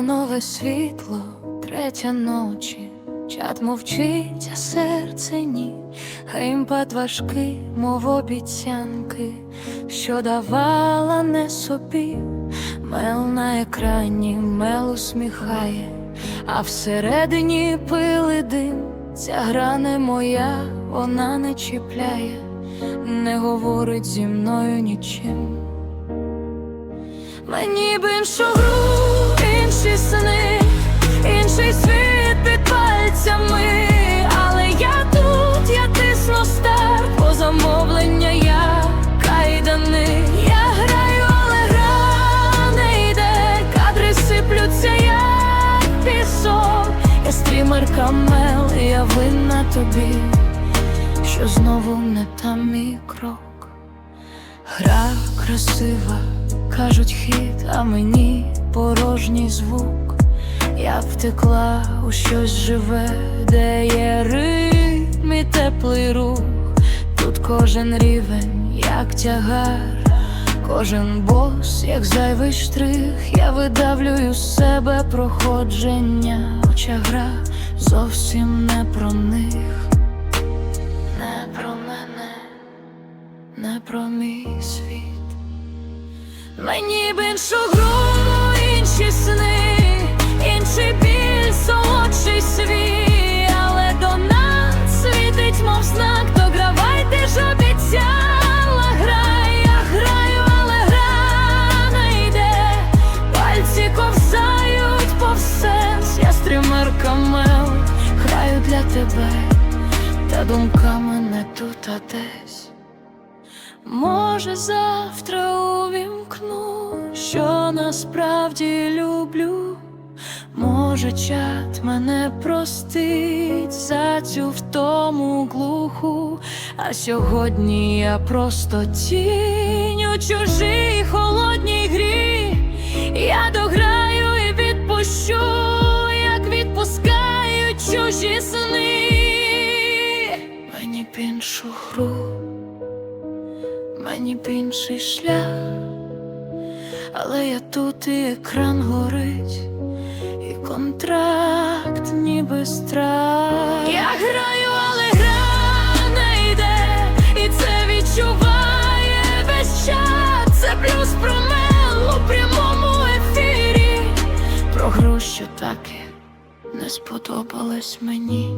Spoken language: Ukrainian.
Яскраве світло, третя ночі, чат мовчить, а серце ні, Геймпад важкий, мов обіцянки, що давала не собі, мел на екрані, мел усміхає, а всередині пили дим, ця гра не моя, вона не чіпляє, не говорить зі мною нічим. Мені б іншу гру, інші сни, інший світ під пальцями, але я тут, я тисну старт, по замовлення я кайдани. Я граю, але гра не йде, кадри сиплються, як пісок. Я стрімер камел, я винна тобі, що знову не там мій крок. Гра красива, кажуть хід, а мені порожній звук. Я втекла у щось живе, де є ритм і теплий рух. Тут кожен рівень, як тягар, кожен бос, як зайвий штрих. Я видавлюю з себе проходження, хоча гра зовсім не про них, не про мене не про мій світ. Мені б іншу гру, тебе, та думками не тут, а десь. Може, завтра увімкну, що насправді люблю. Може, чат мене простить за цю втому глуху, а сьогодні я просто тінь у чужій холодній грі. Чужі сни. Мені б іншу гру мені б інший шлях, але я тут і екран горить, і контракт ніби страх. Я граю, але гра не йде, і це відчуває весь час. Це плюс про мел у прямому ефірі. Про гру, що так і не сподобалась мені.